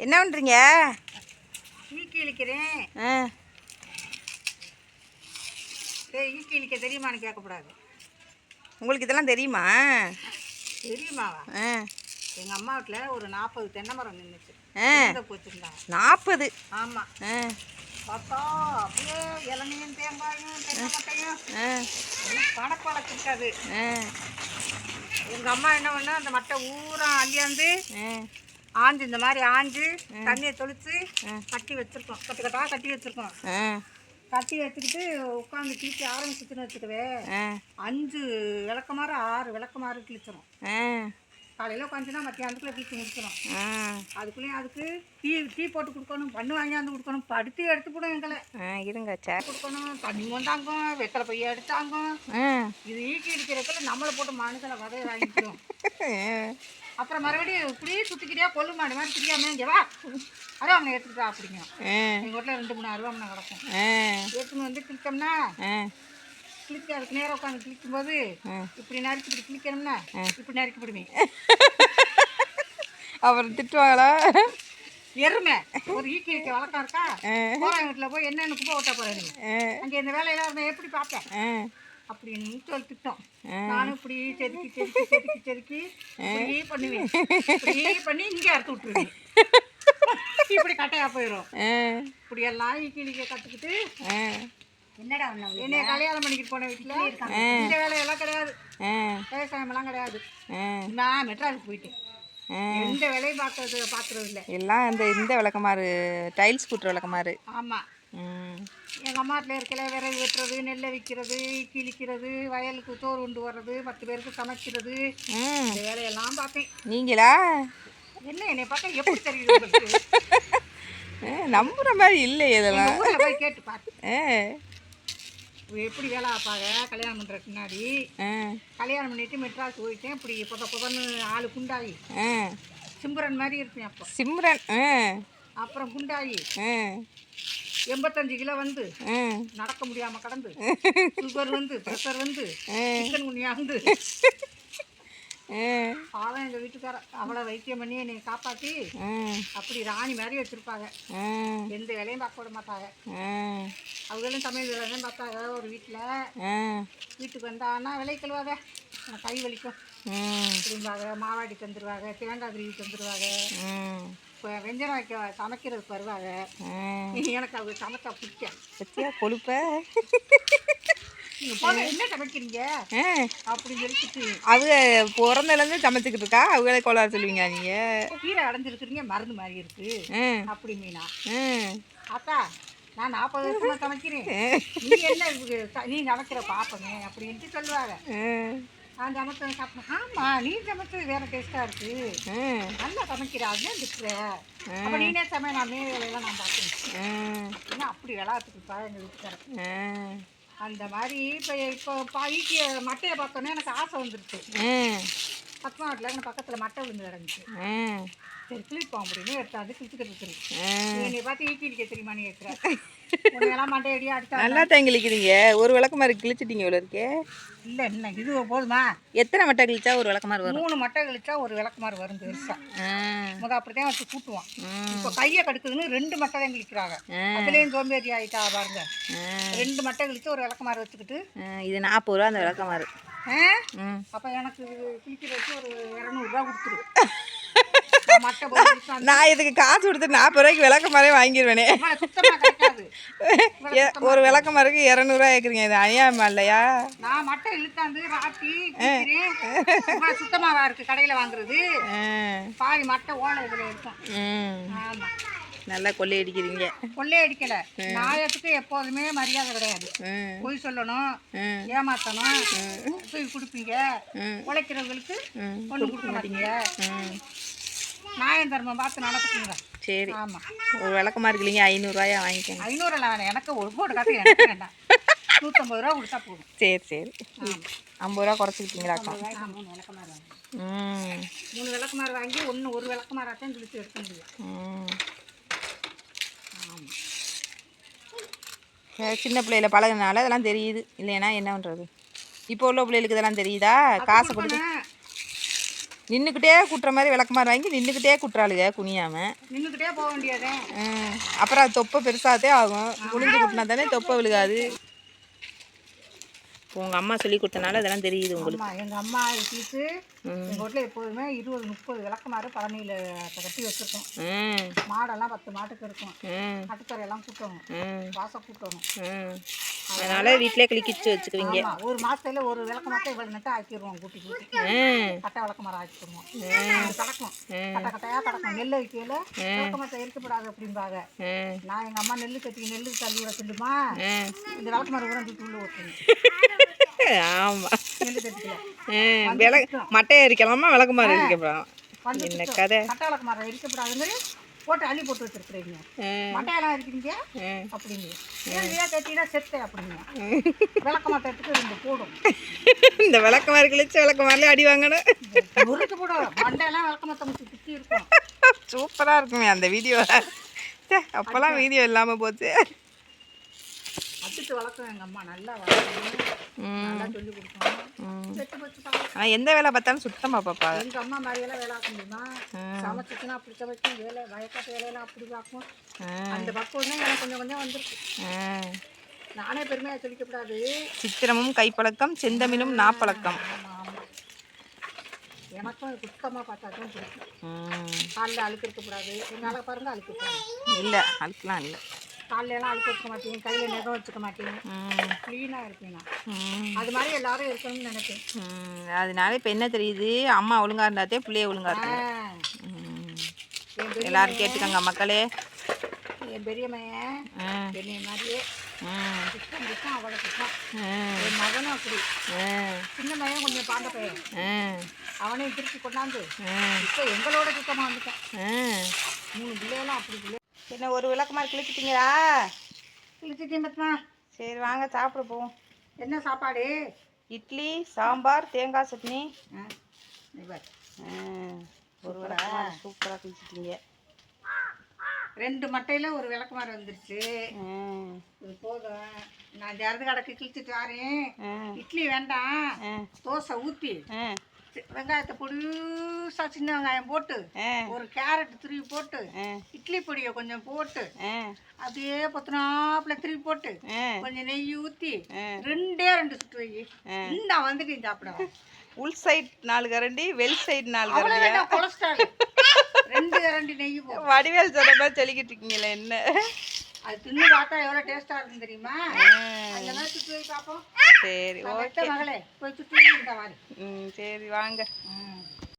என்ன பண்ணுறீங்க ஈக்கி இழிக்கிறேன். ஆ. சரி ஈக்கி இழிக்க தெரியுமான்னு கேட்கக்கூடாது. உங்களுக்கு இதெல்லாம் தெரியுமா? தெரியுமாவா? ஆ. எங்கள் அம்மா வீட்டில் ஒரு நாற்பது தென்னை மரம் நின்றுச்சு ஆ. போச்சுருந்தாங்க நாற்பது ஆமாம் பார்த்தா அப்படியே இளநியும் தேங்காயும் தென்னை மட்டையும். கணக்கு வழக்கு இருக்காது எங்கள் அம்மா என்ன பண்ணா அந்த மட்டை ஊரா அள்ளியாந்து ஆஞ்சு இந்த மாதிரி ஆஞ்சு தண்ணியை தொளிச்சு கட்டி வச்சிருக்கோம். கட்டு கட்டா கட்டி வச்சிருக்கோம். கட்டி வச்சுக்கிட்டு உட்காந்து கிழிக்க ஆரம்பிச்சுட்டுன்னு வச்சுக்கவே அஞ்சு விளக்கமாறு ஆறு விளக்கமாறு கிழிச்சிரும். காலையில் உட்காந்துன்னா மத்தியானத்துக்குள்ள முடிச்சிடும் ஆ. அதுக்குள்ளேயும் அதுக்கு டீ டீ போட்டு கொடுக்கணும் பண்ணு வாங்கியாந்து கொடுக்கணும். படுத்து எடுத்து போடும் எங்களை. இருங்க சார் கொடுக்கணும் தண்ணி வந்தாங்க வெத்தலை பைய எடுத்தாங்க. இது ஈக்கி இருக்கிறதுக்குள்ள நம்மளை போட்டு மனுஷனை வதைய வாங்கிக்கிறோம் அப்புறம் மறுபடியும் இப்படியே சுற்றிக்கிட்டே கொல்லு மாடு மாதிரி தெரியாம இங்கே வா. அருவாமனை எடுத்துக்கிட்டா அப்படிங்க. எங்கள் வீட்டில் ரெண்டு மூணு அருவாமனை கிடக்கும். எடுத்துன்னு வந்து கிழிச்சோம்னா கிழிச்சு அதுக்கு நேரம் உட்காந்து கிழிக்கும்போது இப்படி நறுக்கி இப்படி கிழிக்கணும்னா இப்படி நறுக்கி விடுவேன் அப்புறம் திட்டுவாங்களா? எருமை. ஒரு ஈக்கி வைக்க வழக்கம் இருக்கா? ஆ. போகிறவங்க வீட்டில் போய் என்னென்னு குப்பை ஓட்ட போகிறேன் ஆ. அங்கே இந்த வேலையெல்லாம் இருந்தால் எப்படி பார்ப்பேன்? அப்படின்னு சொல்லி திட்டம். நானும் இப்படி செதுக்கி செதுக்கி செதுக்கி செதுக்கி இப்படி பண்ணுவேன். இப்படி பண்ணி இங்கே அறுத்து விட்டுருவேன். இப்படி கட்டையா போயிடும் இப்படி எல்லாம் ஈக்கிலிக்க கற்றுக்கிட்டு என்னடா என்னைய கல்யாணம் பண்ணிக்கிட்டு போன வீட்டில் இந்த வேலையெல்லாம் கிடையாது. விவசாயமெல்லாம் கிடையாது. நான் மெட்ராஸுக்கு போயிட்டேன். எந்த வேலையும் பார்க்கறது பார்க்குறது இல்லை எல்லாம் இந்த இந்த விளக்கமாறு டைல்ஸ் கூட்டுற விளக்கமாறு. ஆமாம் ம். எங்கள் அம்மா வீட்டில் இருக்கல விறகு வெட்டுறது நெல்லை விற்கிறது கிழிக்கிறது வயலுக்கு சோறு கொண்டு வர்றது பத்து பேருக்கு சமைக்கிறது. இந்த வேலையெல்லாம் பார்ப்பேன் நீங்களா? என்ன என்னை பார்த்தா எப்படி தெரியுது நம்புற மாதிரி இல்லை இதெல்லாம். போய் கேட்டு பாரு. ஆ. இவ எப்படி வேலை பார்ப்பாங்க கல்யாணம் பண்ணுறதுக்கு முன்னாடி கல்யாணம் பண்ணிட்டு மெட்ராஸ் போயிட்டேன். இப்படி புத புதன்னு ஆளு குண்டாகி ஆ. சிம்பரன் மாதிரி இருப்பேன் அப்போ. சிம்ரன் அப்புறம் குண்டாகி ஆ. எண்பத்தஞ்சு கிலோ வந்து. ஆ. நடக்க முடியாமல் கடந்து. சுகர் வந்து ப்ரெஷர் வந்து. சிக்கன் குனியா வந்து. பாவம் எங்கள் வீட்டுக்கார அவளை வைத்தியம் பண்ணி என்னை காப்பாற்றி அப்படி ராணி மாதிரி வச்சுருப்பாங்க. எந்த வேலையும் பார்க்க விட மாட்டாங்க. அவங்களும் சமையல் வேலை தான் பார்த்தாங்க ஒரு வீட்டில் வீட்டுக்கு வந்தான்னா விலை கழுவாத. கை வலிக்கும். ம் மாவாடி தந்துடுவாங்க தேங்காய் திருவி தந்துடுவாங்க இப்போ வெஞ்சனம் வைக்க சமைக்கிறதுக்கு வருவாங்க. எனக்கு அவங்க சமைச்சா பிடிக்கும் கொழுப்ப. அவங்க பிறந்தலேருந்து சமைச்சிக்கிட்டு இருக்கா. அவங்களே கொள்ளார சொல்லுவீங்க நீங்கள் கீரை அடைஞ்சிருக்கிறீங்க மருந்து மாதிரி இருக்கு. அப்படி மீனா அத்தா நான் நாற்பது வருஷமா சமைக்கிறேன். நீ என்ன நீ சமைக்கிற பாப்பமே அப்படின்ட்டு சொல்லுவாங்க. நான் சமைச்சேன் சாப்பிட்டேன். ஆமா நீ சமைச்சது வேற டேஸ்டா இருக்கு. நல்லா சமைக்கிற அதுதான் இருக்கிற அப்ப நீனே சமையல் நான் மே வேலையெல்லாம் நான் ஆ. ஏன்னா அப்படி விளாட்டுக்குப்பா எங்கள் வீட்டுக்காரன் அந்த மாதிரி இப்போ இப்போ பாய்க்கு மட்டையை பார்த்தோன்னே எனக்கு ஆசை வந்துருச்சு பத்மா வீட்டில் பக்கத்தில் மட்டை விழுந்து கிடந்துச்சு. சரி கிளிப்போம் அப்படின்னு எடுத்தாந்து கிழிச்சுக்கிட்டு இருக்குது ஆ. என்னை பார்த்து இருக்க தெரியுமான்னு கேட்குறேன் உன்னையெல்லாம் மட்டை அடியா அடிச்சா நல்லா தங்கிலிக்கிறீங்க ஒரு விளக்கமாறு கிழிச்சிட்டீங்க இவ்வளோ இருக்கே. இல்லை என்ன இது போதுமா? எத்தனை மட்டை கிழிச்சா ஒரு விளக்கமாறு வரும்? மூணு மட்டை கழிச்சா ஒரு விளக்குமாறு வரும் பெருசா. ஆ. முத அப்படித்தான் வச்சு கூட்டுவான். இப்போ கையை கடுக்குதுன்னு ரெண்டு மட்டை தான் கிழிக்கிறாங்க. அதுலேயும் சோம்பேறி ஆயிட்டா பாருங்க. ரெண்டு மட்டை கழிச்சு ஒரு விளக்குமாறு வச்சுக்கிட்டு இது நாற்பது ரூபா அந்த விளக்கமாறு அப்போ எனக்கு கிழிக்கிறதுக்கு ஒரு இரநூறுவா கொடுத்துரு. நான் இதுக்கு காசு கொடுத்து நாற்பது ரூபாய்க்கு வாங்கிடுவேனே சுத்தமாக கிடைக்காது. எ- ஒரு விளக்கமாருக்கு இரநூறுவா கேட்குறீங்க இது அநியாயமா இல்லையா? நான் மட்டை இழுத்தாந்து ராட்டி சுத்தமாக இருக்கு கடையில் வாங்குறது. பாதி மட்டை ஓலை இதில் இருக்கும். ஆமாம் நல்லா கொள்ளையடிக்கிறீங்க. கொள்ளை அடிக்கலை நாயத்துக்கு எப்போதுமே மரியாதை கிடையாது. பொய் சொல்லணும் ஏமாத்தணும் போய் கொடுப்பீங்க. உழைக்கிறவங்களுக்கு ஒன்றும் கொடுக்க மாட்டீங்க. ம். நியாயம் தர்மம் பார்த்து நடத்துக்குங்க சரி. ஆமாம் ஒரு விளக்கமாறு இல்லைங்க ஐநூறுரூவாயா வாங்கிக்கோங்க. ஐநூறுலாம் வேணாம். எனக்கு ஒரு போட்டு காசு எனக்கு வேண்டாம். நூற்றம்பது ரூபா கொடுத்தா போதும். சரி சரி. ஐம்பது ரூபா குறைச்சிக்கிட்டீங்களாக்கா மூணு விளக்கமாறு வாங்கி. மூணு விளக்கமாறு வாங்கி ஒன்று ஒரு விளக்கமாறாத்தையும் கிழிச்சு எடுக்க முடியும் சின்ன பிள்ளையில பழகுனால இதெல்லாம் தெரியுது. இல்லைன்னா என்ன பண்ணுறது இப்போ உள்ள பிள்ளைகளுக்கு இதெல்லாம் தெரியுதா? காசை கொடுத்து நின்றுக்கிட்டே குட்டுற மாதிரி விளக்குமாறு வாங்கி நின்றுக்கிட்டே குட்டுறாளுங்க குனியாம. நின்றுக்கிட்டே போக வேண்டியதே ம். அப்புறம் அது தொப்பை பெருசாகத்தே ஆகும். குனிஞ்சு குட்டினா தானே தொப்பை விழுகாது. உங்கள் அம்மா சொல்லி கொடுத்தனால அதெல்லாம் தெரியுது உங்களுக்கு. அம்மா எங்கள் அம்மா ம். எங்கள் வீட்டில் எப்போதுமே இருபது முப்பது விளக்குமாறு பழனியில் கட்டி வச்சுருக்கோம். மாடெல்லாம் பத்து மாட்டுக்கு இருக்கும். கட்டுத்தரையெல்லாம் கூட்டணும். ம். வாசல் கூட்டணும். அதனால் வீட்டிலே கிளிக்கிச்சு வச்சுக்குவீங்க. ஒரு மாசத்துல ஒரு விளக்கு மாத்தம் இவ்வளவு நட்டு ஆக்கிடுவோம் கூட்டி கூட்டி. கட்டை விளக்கு மரம் ஆக்கிடுவோம் கிடக்கும் கட்டை கட்டையா கிடக்கும் நெல் வைக்கையில விளக்கு மரத்தை இருக்கப்படாது அப்படிம்பாங்க. நான் எங்க அம்மா நெல் கட்டி நெல் தள்ளி விட சொல்லுமா? இந்த விளக்கு மரம் கூட உள்ள ஊற்றணும் ஆமாம் மட்டையை எரிக்கலாமா விளக்குமாறு எரிக்கப்படாம் வந்து என்ன கதை? விளக்கு மரம் இருக்கப்படாத மாதிரி போட்டு அள்ளி போட்டு வச்சிருக்கிறீங்க. ம் மட்டையெல்லாம் இருக்கீங்க ம் அப்படிங்க. ஏன் ஏன் கட்டினா செத்தேன் அப்படிங்க. விளக்கு ரெண்டு போடும். இந்த விளக்குமாறு கிழிச்சு விளக்குமாரிலே அடி வாங்கணும். முறுக்கு போடும் மண்டையெல்லாம் விளக்கு மரத்தை சுற்றி இருக்கும். சூப்பராக இருக்குமே அந்த வீடியோ அப்போல்லாம் வீடியோ இல்லாமல் போச்சு. அடிச்சு வளர்க்கும் எங்கள் அம்மா நல்லா வளர்க்கணும். நல்லா சொல்லி கொடுக்கணும். செத்து போச்சு. ஆனால் எந்த வேலை பார்த்தாலும் சுத்தமாக பாப்பா எங்க அம்மா மாதிரியெல்லாம் வேலை ஆக்க முடியுமா? சமைச்சிச்சுன்னா அப்படி சமைக்கும் வேலை வயக்காட்டு வேலையெல்லாம் அப்படி பார்க்கும். அந்த பக்குவம் தான் எனக்கு கொஞ்சம் கொஞ்சம் வந்துருக்கு. நானே பெருமையாக சொல்லிக்கக்கூடாது சித்திரமும் கைப்பழக்கம் செந்தமிழும் நாப்பழக்கம். எனக்கும் சுத்தமாக பார்த்தா தான் பிடிக்கும். காலில் அழுக்கு இருக்கக்கூடாது. என்னால் பாருங்க அழுக்கு இல்லை அதுக்கெலாம் இல்லை. கால்ல எல்லாம் அழுக்கு வச்சுக்க மாட்டேங்க கையில் நெகம் வச்சுக்க மாட்டேங்க. க்ளீனாக ம். அது மாதிரி எல்லாரும் இருக்கணும்னு நினைப்பேன். அதனால இப்போ என்ன தெரியுது? அம்மா ஒழுங்கா இருந்தாதே பிள்ளைய ஒழுங்கா ஆ, இருக்கும் பெரிய எல்லாரும் கேட்டுக்கோங்க மக்களே. என் பெரிய மையன் ம், என்னைய மாதிரியே. சுத்தம் சுத்தம் அவ்வளோ ம், என் மகனும் அப்படி. சின்ன பையன் கொஞ்சம் பாண்ட பையன். அவனையும் திருப்பி கொண்டாந்து. இப்போ எங்களோட சுத்தமாக வந்துட்டேன். மூணு பிள்ளைகளும் அப்படி பிள்ளை என்ன ஒரு விளக்குமாறு கிழிச்சிட்டீங்களா? கிழிச்சிட்டேன் பத்மா. சரி வாங்க சாப்பிட போவோம். என்ன சாப்பாடு? இட்லி சாம்பார் தேங்காய் சட்னி. ஒரு விளக்குமாறு சூப்பராக கிழிச்சிட்டீங்க. ரெண்டு மட்டையில் ஒரு விளக்குமாறு வந்துருச்சு. இது போதும். நான் ஜரது கடைக்கு கிழிச்சிட்டு வரேன். இட்லி வேண்டாம். தோசை ஊற்றி வெங்காயத்தை பொடிசா சின்ன வெங்காயம் போட்டு ஒரு கேரட் துருவி போட்டு இட்லி பொடியை கொஞ்சம் போட்டு அப்படியே பத்தினாப்புல திருப்பி போட்டு. கொஞ்சம் நெய் ஊற்றி. ரெண்டே ரெண்டு சுட்டு வை. இந்த வந்துட்டு சாப்பிட. உள் சைடு நாலு கரண்டி வெல் சைடு நாலு கரண்டி கொலஸ்ட்ரால். ரெண்டு கரண்டி நெய் வடிவேல் சொல்ற மாதிரி சொல்லிக்கிட்டு இருக்கீங்களே என்ன? அது தின்னு பார்த்தா எவ்வளோ டேஸ்டா இருக்கும் தெரியுமா? அந்த மாதிரி சுட்டு வை பார்ப்போம். சரி நான் ஓ வெட்ட மகளே போய் மாதிரி ம் சரி வாங்க. ம்.